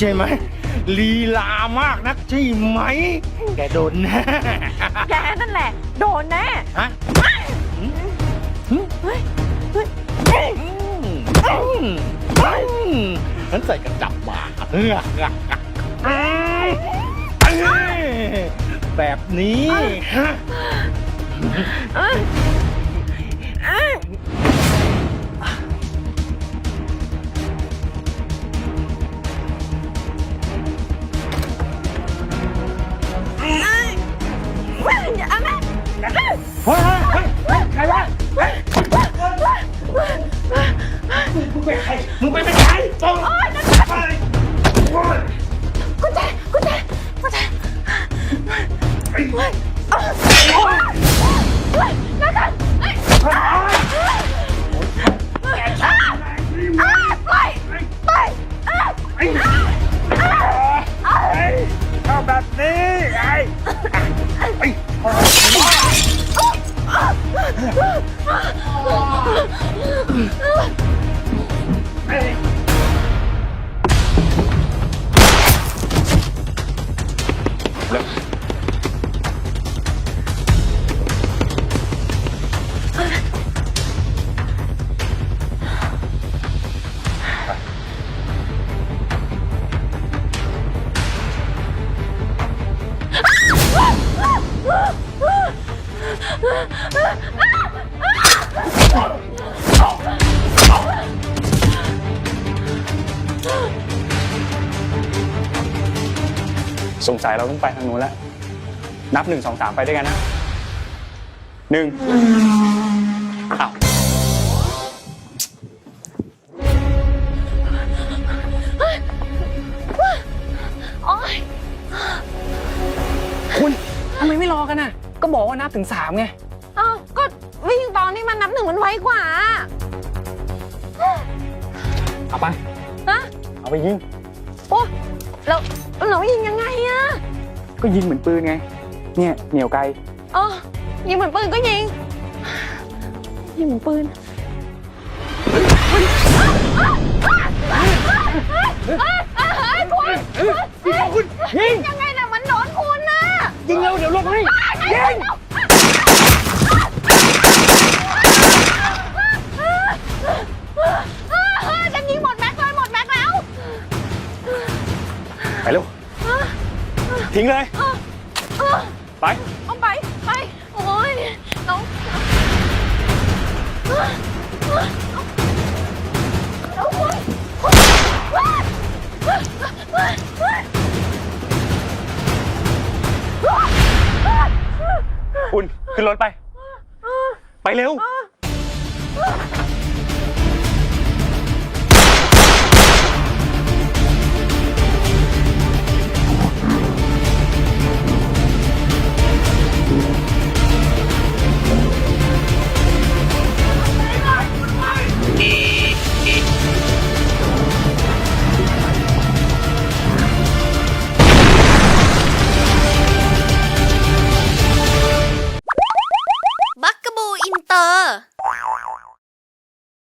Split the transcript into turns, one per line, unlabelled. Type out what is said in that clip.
ใช่ไหมลีลามากนักใช่ไหม แกโดนแน่
แกนั่นแหละ โดนแน่
ฮะ
เฮ้ยเฮ้ย
ฉันใส่กระจับหมาเออแบบนี้ ฮะ
สงสัยเราต้องไปทางนู้นแล้ว นับหนึ่งสองสามไปด้วยกันนะหนึ่งอ้าว กันน่ะก็บอกว่านับถึงสามไง
เอ้าก็วิ่งตอนนี้มันนับหนึ่งมันไวกว่า
เอาไป
ฮะ
เอาไปยิง
โอ้แล้วเรายิงยังไงอะ
ก็ยิงเหมือนปืนไง เนี่ยเหนียวไกล
เออยิงเหมือนปืนก็ยิง ยิงเหมือนปืนคุณยิงยังไงน่ะมันโดนคุณน่ะ
ยิงเร็วเดี๋ ยวลงให้ยิง
ฉันยิงหมดแม็กเลยหมดแม็กแล้ว
ไปเร็ว ทิ้งเลย ไป
เอาไป ไป โอ้ยน้อง
คุณขึ้นรถไป ไปเร็ว
เอ